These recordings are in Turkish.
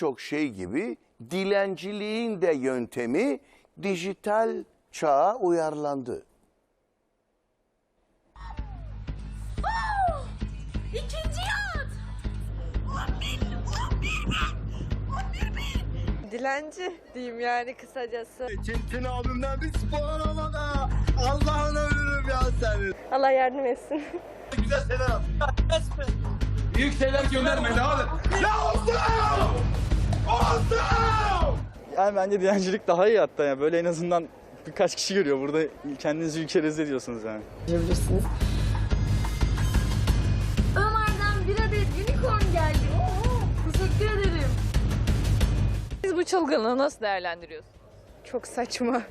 çok şey gibi dilenciliğin de yöntemi dijital çağa uyarlandı. İkinci yat. 11 11 bin. 11 bin. Dilenci diyeyim yani kısacası. Çetin abimden bir spor arabada. Allah'ını ölürüm ya senin. Allah yardım etsin. Güzel şeyler yap. Büyük şeyler gönderme Yani bence dilencilik daha iyi hatta ya. Böyle en azından birkaç kişi görüyor. Burada kendinizi ülke rezil ediyorsunuz yani. Ömer'den bir adet unicorn geldi. Oo, teşekkür ederim. Siz bu çılgınlığı nasıl değerlendiriyorsunuz? Çok saçma.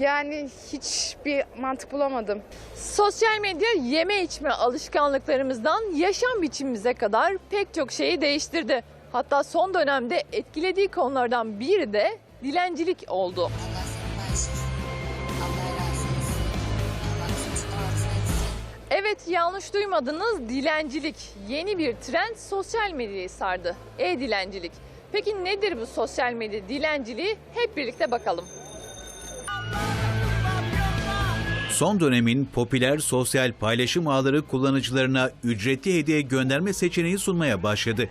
yani hiçbir mantık bulamadım. Sosyal medya yeme içme alışkanlıklarımızdan yaşam biçimimize kadar pek çok şeyi değiştirdi. Hatta son dönemde etkilediği konulardan biri de dilencilik oldu. Evet yanlış duymadınız dilencilik. Yeni bir trend sosyal medyayı sardı. E-dilencilik. Peki nedir bu sosyal medya dilenciliği? Hep birlikte bakalım. Son dönemin popüler sosyal paylaşım ağları kullanıcılarına ücretli hediye gönderme seçeneği sunmaya başladı.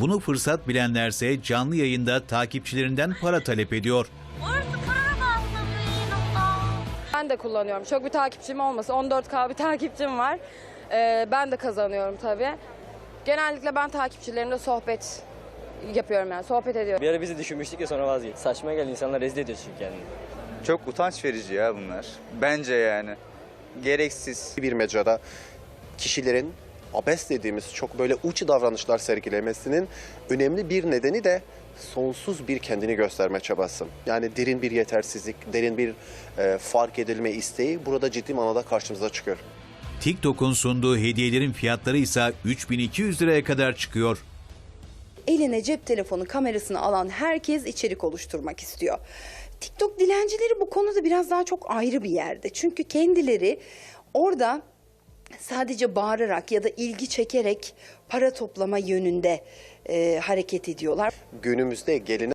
Bunu fırsat bilenlerse canlı yayında takipçilerinden para talep ediyor. Ben de kullanıyorum. Çok bir takipçim olmasa 14K bir takipçim var. Ee, ben de kazanıyorum tabii. Genellikle ben takipçilerimle sohbet yapıyorum yani sohbet ediyorum. Bir ara bizi düşünmüştük ya sonra vazgeçtik. Saçma gel insanlar rezil ediyor çünkü kendini. Çok utanç verici ya bunlar. Bence yani. Gereksiz. bir mecrada kişilerin abes dediğimiz çok böyle uç davranışlar sergilemesinin önemli bir nedeni de sonsuz bir kendini gösterme çabası. Yani derin bir yetersizlik, derin bir e, fark edilme isteği burada ciddi manada karşımıza çıkıyor. TikTok'un sunduğu hediyelerin fiyatları ise 3200 liraya kadar çıkıyor. eline cep telefonu kamerasını alan herkes içerik oluşturmak istiyor. TikTok dilencileri bu konuda biraz daha çok ayrı bir yerde. Çünkü kendileri orada sadece bağırarak ya da ilgi çekerek para toplama yönünde e, hareket ediyorlar. Günümüzde gelinen